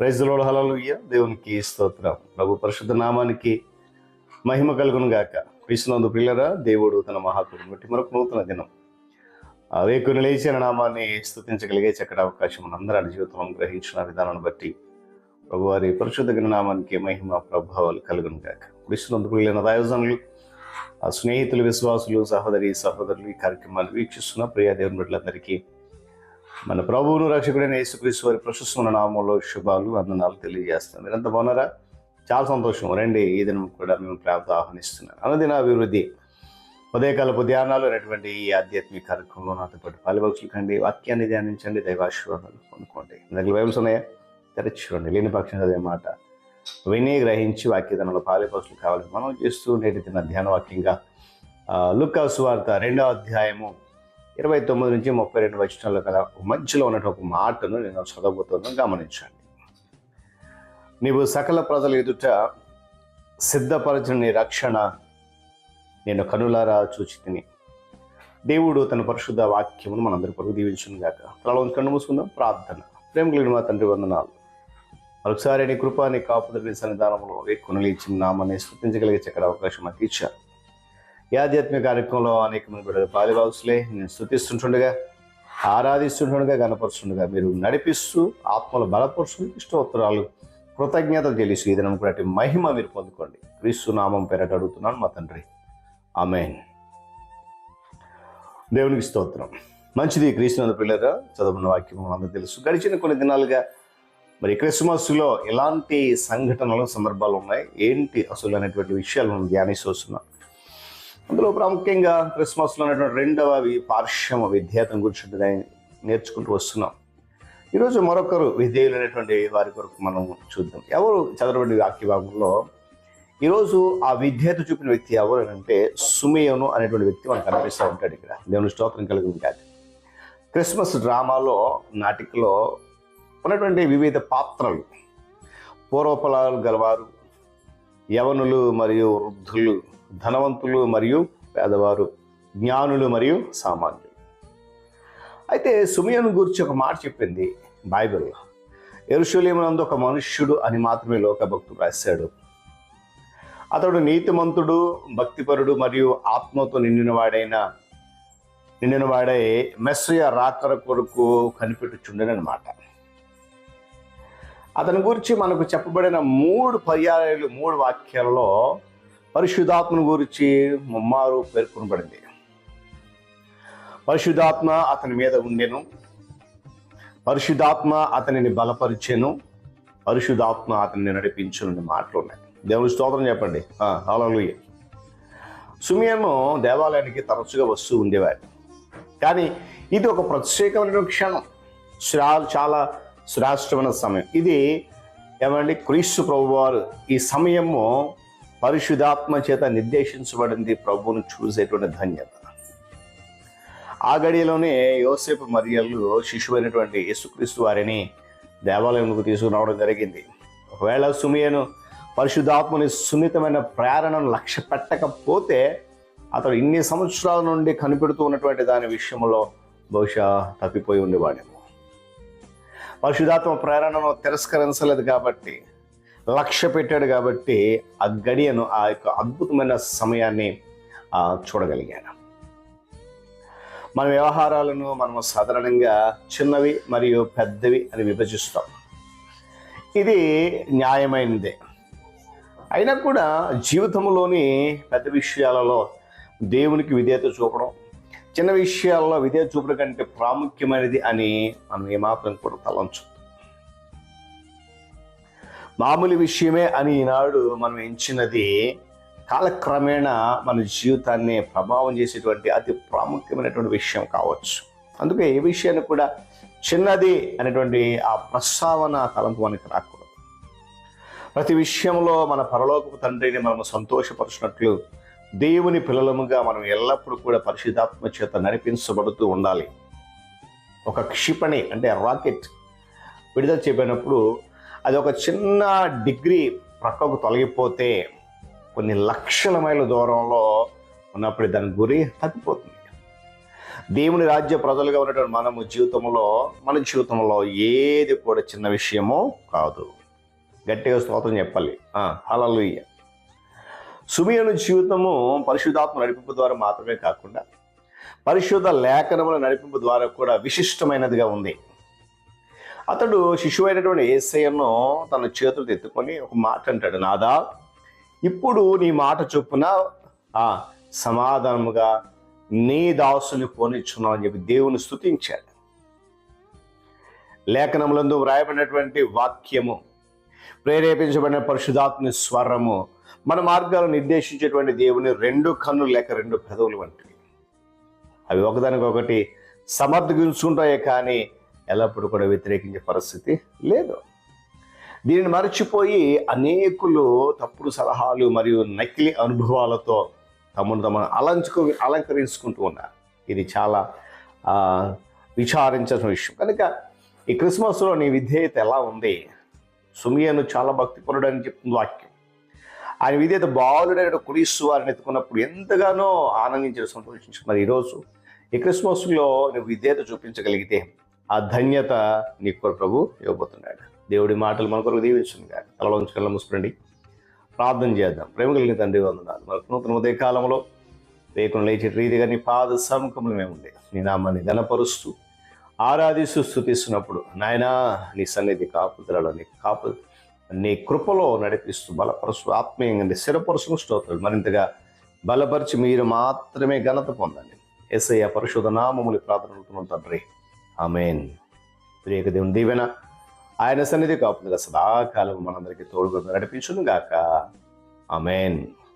ప్రైజ్లోడు hallelujah దేవునికి స్తోత్రం. ప్రభు పరిశుద్ధ నామానికి మహిమ కలుగును గాక. విష్ణునందు పిల్లరా దేవుడు తన మహాకుడు బట్టి మరొక నూతన దినం. ఆ వేకుని లేచిన నామాన్ని స్థుతించగలిగే చక్కటి అవకాశం మనందరి జీవితంలో గ్రహించిన విధానాన్ని బట్టి ప్రభువారి పరిశుద్ధ నామానికి మహిమ ప్రభావాలు కలుగును గాక. విష్ణునందు పిల్లల దాయోజనులు ఆ స్నేహితులు విశ్వాసులు సహోదరి సహోదరులు ఈ కార్యక్రమాన్ని వీక్షిస్తున్న ప్రియా దేవుని బిడ్డలందరికీ మన ప్రభువును రక్షకుడైన యేసుక్రీస్తు వారి ప్రశస్తున్న నామంలో శుభాలు అందనాలు తెలియజేస్తాం మీరంత బాగున్నారా? చాలా సంతోషం. రండి ఈ దినం కూడా మేము ప్రేమతో ఆహ్వానిస్తున్నాను అనుదిన అభివృద్ధి ఉదయకాలపు ధ్యానాలు అనేటువంటి ఈ ఆధ్యాత్మిక కార్యక్రమంలో నాతో పాటు పాలిపక్షులు కండి వాక్యాన్ని ధ్యానించండి దైవాశీర్వాదాలు పొందుకోండి. దగ్గర బైబుల్స్ ఉన్నాయా? తెరచుకోండి లేని పక్షం అదే మాట. విని గ్రహించి వాక్యధనంలో పాలిపక్షులు కావాలి మనం చేస్తూ నేటి దిన ధ్యాన వాక్యంగా లుక్కా సువార్త రెండో అధ్యాయము ఇరవై తొమ్మిది నుంచి ముప్పై రెండు వచనాలు కదా మధ్యలో ఉన్నటువంటి ఒక మాటను నేను చదవబోతున్నాను. గమనించండి. నీవు సకల ప్రజల ఎదుట సిద్ధపరచిన నీ రక్షణ నేను కనులారా చూచి తిని దేవుడు తన పరిశుద్ధ వాక్యమును మనందరి కొరకు దీవించును గాక. తలలో కన్ను మూసుకుందాం. ప్రార్థన. ప్రేమ కలిగిన మా తండ్రి వందనాలు. మరొకసారి నీ కృప నీ సన్నిధానంలో ఎక్కువ ఇచ్చిన నామాన్ని స్థుతించగలిగే చక్కటి అవకాశం మాకు ఇచ్చారు. ఈ ఆధ్యాత్మిక కార్యక్రమంలో అనేక మంది బిడ్డలు పాలిబావుసులే నేను స్థుతిస్తుంటుండగా ఆరాధిస్తుండగా గనపరుస్తుండగా మీరు నడిపిస్తూ ఆత్మలు బలపరుస్తూ ఇష్టోత్తరాలు కృతజ్ఞతలు తెలిసి ఈ దినం కూడా మహిమ మీరు పొందుకోండి. క్రీస్తు నామం పేరట అడుగుతున్నాను మా తండ్రి. ఆమెన్. దేవునికి స్తోత్రం. మంచిది క్రీస్తునందు పిల్లరా చదువుకున్న వాక్యం అందరూ తెలుసు. గడిచిన కొన్ని దినాలుగా మరి క్రిస్మస్లో ఎలాంటి సంఘటనలు సందర్భాలు ఉన్నాయి? ఏంటి అసలు అనేటువంటి విషయాలు మనం ధ్యానిస్తూ వస్తున్నాం. అందులో ప్రాముఖ్యంగా క్రిస్మస్లో ఉన్నటువంటి రెండవ వి- పార్శ్వమ విద్యార్థం గురించి నేర్చుకుంటూ వస్తున్నాం. ఈరోజు మరొకరు విధేయులైనటువంటి వారి కొరకు మనం చూద్దాం. ఎవరు చదవబడి వాక్యభాగంలో ఈరోజు ఆ విధేయత చూపిన వ్యక్తి ఎవరు అంటే సుమేయను అనేటువంటి వ్యక్తి మనకు కనిపిస్తూ ఉంటాడు ఇక్కడ. దేవుని స్తోత్రం కలిగి కాదు క్రిస్మస్ డ్రామాలో నాటికలో ఉన్నటువంటి వివిధ పాత్రలు పూర్వఫలాలు గలవారు యవనులు మరియు వృద్ధులు ధనవంతులు మరియు పేదవారు జ్ఞానులు మరియు సామాన్యులు. అయితే సుమియను గురించి ఒక మాట చెప్పింది బైబిల్లో. ఎరుషులేమునందు ఒక మనుష్యుడు అని మాత్రమే లోకభక్తుడు రాశాడు. అతడు నీతిమంతుడు భక్తిపరుడు మరియు ఆత్మతో నిండినవాడైన నిండినవాడై మెస్సయ రాకర కొరకు కనిపెట్టుచుండనమాట అతని గురించి మనకు చెప్పబడిన మూడు పర్యాయాలు మూడు వాక్యాలలో పరిశుద్ధాత్మను గురించి ముమ్మారు పేర్కొనబడింది. పరిశుద్ధాత్మ అతని మీద ఉండెను. పరిశుద్ధాత్మ అతనిని బలపరిచెను. పరిశుద్ధాత్మ అతన్ని నడిపించునని మాటలు ఉన్నాయి. దేవుని స్తోత్రం చెప్పండి. హలోయ సుమియను దేవాలయానికి తరచుగా వస్తూ ఉండేవాడు కానీ ఇది ఒక ప్రత్యేకమైన క్షణం. శ్రా చాలా శ్రేష్టమైన సమయం. ఇది ఏమండి? క్రీస్తు ప్రభువారు ఈ సమయము పరిశుధాత్మ చేత నిర్దేశించబడింది ప్రభువును చూసేటువంటి ధన్యత. ఆ గడియలోనే యోసేపు మరియలు శిశువైనటువంటి యేసుక్రీస్తు వారిని దేవాలయంలోకి తీసుకురావడం జరిగింది. ఒకవేళ సుమియను పరిశుద్ధాత్మని సున్నితమైన ప్రేరణను లక్ష్య పెట్టకపోతే అతడు ఇన్ని సంవత్సరాల నుండి కనిపెడుతూ ఉన్నటువంటి దాని విషయంలో బహుశా తప్పిపోయి ఉండేవాడేమో. పరిశుధాత్మ ప్రేరణను తిరస్కరించలేదు కాబట్టి లక్ష్య పెట్టాడు కాబట్టి ఆ గడియను ఆ యొక్క అద్భుతమైన సమయాన్ని చూడగలిగాను. మన వ్యవహారాలను మనం సాధారణంగా చిన్నవి మరియు పెద్దవి అని విభజిస్తాం. ఇది న్యాయమైనదే. అయినా కూడా జీవితంలోని పెద్ద విషయాలలో దేవునికి విధేయత చూపడం చిన్న విషయాల్లో విధేయత చూపడం కంటే ప్రాముఖ్యమైనది అని మనం ఏమాత్రం కూడా తలంచు. మామూలు విషయమే అని ఈనాడు మనం ఎంచినది కాలక్రమేణా మన జీవితాన్ని ప్రభావం చేసేటువంటి అతి ప్రాముఖ్యమైనటువంటి విషయం కావచ్చు. అందుకే ఏ విషయాన్ని కూడా చిన్నది అనేటువంటి ఆ ప్రస్తావన తలంపు మనకి రాకూడదు. ప్రతి విషయంలో మన పరలోకపు తండ్రిని మనం సంతోషపరుచినట్లు దేవుని పిల్లలముగా మనం ఎల్లప్పుడూ కూడా పరిశుద్ధాత్మ చేత నడిపించబడుతూ ఉండాలి. ఒక క్షిపణి అంటే రాకెట్ విడుదల చెప్పినప్పుడు అది ఒక చిన్న డిగ్రీ ప్రక్కకు తొలగిపోతే కొన్ని లక్షల మైళ్ళ దూరంలో ఉన్నప్పుడు దాని గురి తగ్గిపోతుంది దేవుని రాజ్య ప్రజలుగా ఉన్నటువంటి మనము జీవితంలో మన జీవితంలో ఏది కూడా చిన్న విషయమో కాదు. గట్టిగా స్తోత్రం చెప్పాలి. హలలుయ్య సుమియను జీవితము పరిశుద్ధాత్మ నడిపింపు ద్వారా మాత్రమే కాకుండా పరిశుద్ధ లేఖనముల నడిపింపు ద్వారా కూడా విశిష్టమైనదిగా ఉంది. అతడు శిశువు అయినటువంటి ఏసయ్యను తన చేతులు ఎత్తుకొని ఒక మాట అంటాడు నాదా ఇప్పుడు నీ మాట చొప్పున సమాధానముగా నీ దాసుని పోనిచ్చున్నావు అని చెప్పి దేవుని స్తుతించాడు. లేఖనములందు వ్రాయబడినటువంటి వాక్యము ప్రేరేపించబడిన పరిశుధాత్మ స్వరము మన మార్గాలను నిర్దేశించేటువంటి దేవుని రెండు కన్నులు లేక రెండు పెదవులు వంటివి. అవి ఒకదానికొకటి సమర్థించుకుంటాయే కానీ ఎల్లప్పుడూ కూడా వ్యతిరేకించే పరిస్థితి లేదు. దీనిని మరచిపోయి అనేకులు తప్పుడు సలహాలు మరియు నకిలీ అనుభవాలతో తమను తమను అలంచుకు అలంకరించుకుంటూ ఉన్నారు. ఇది చాలా విచారించిన విషయం. కనుక ఈ క్రిస్మస్లో నీ విధేయత ఎలా ఉంది? సుమియను చాలా భక్తిపరుడు అని చెప్తుంది వాక్యం. ఆయన విధేయత బాలుడైన కురీసు వారిని ఎత్తుకున్నప్పుడు ఎంతగానో ఆనందించారు సంతోషించు మరి ఈరోజు ఈ క్రిస్మస్లో నువ్వు విధేయత చూపించగలిగితే ఆ ధన్యత నీకు కూడా ప్రభు ఇవ్వబోతున్నాడు. దేవుడి మాటలు మన కొరకు దీవించును కానీ తలలోంచి కళ్ళ ప్రార్థన చేద్దాం. ప్రేమ కలిగిన తండ్రి వందనాలు. మనకు నూతన ఉదయ కాలంలో వేకుని లేచి రీతిగా నీ పాద సముఖంలో మేము ఉండే. నీ నామాన్ని ఘనపరుస్తూ ఆరాధిస్తూ స్థుతిస్తున్నప్పుడు నాయనా నీ సన్నిధి కాపుదలలో నీ కాపు నీ కృపలో నడిపిస్తూ బలపరుస్తూ ఆత్మీయంగా నీ స్థిరపరుసు స్తోత్రాలు మరింతగా బలపరిచి మీరు మాత్రమే ఘనత పొందండి. ఎస్ఐ పరిశుధ నామములు ప్రార్థన తండ్రి. ఆమెన్. ప్రియక దేవుని దీవెన ఆయన సన్నిధి కాపుగా సదాకాలం మనందరికీ తోడుగా నడిపించును గాక ఆమెన్.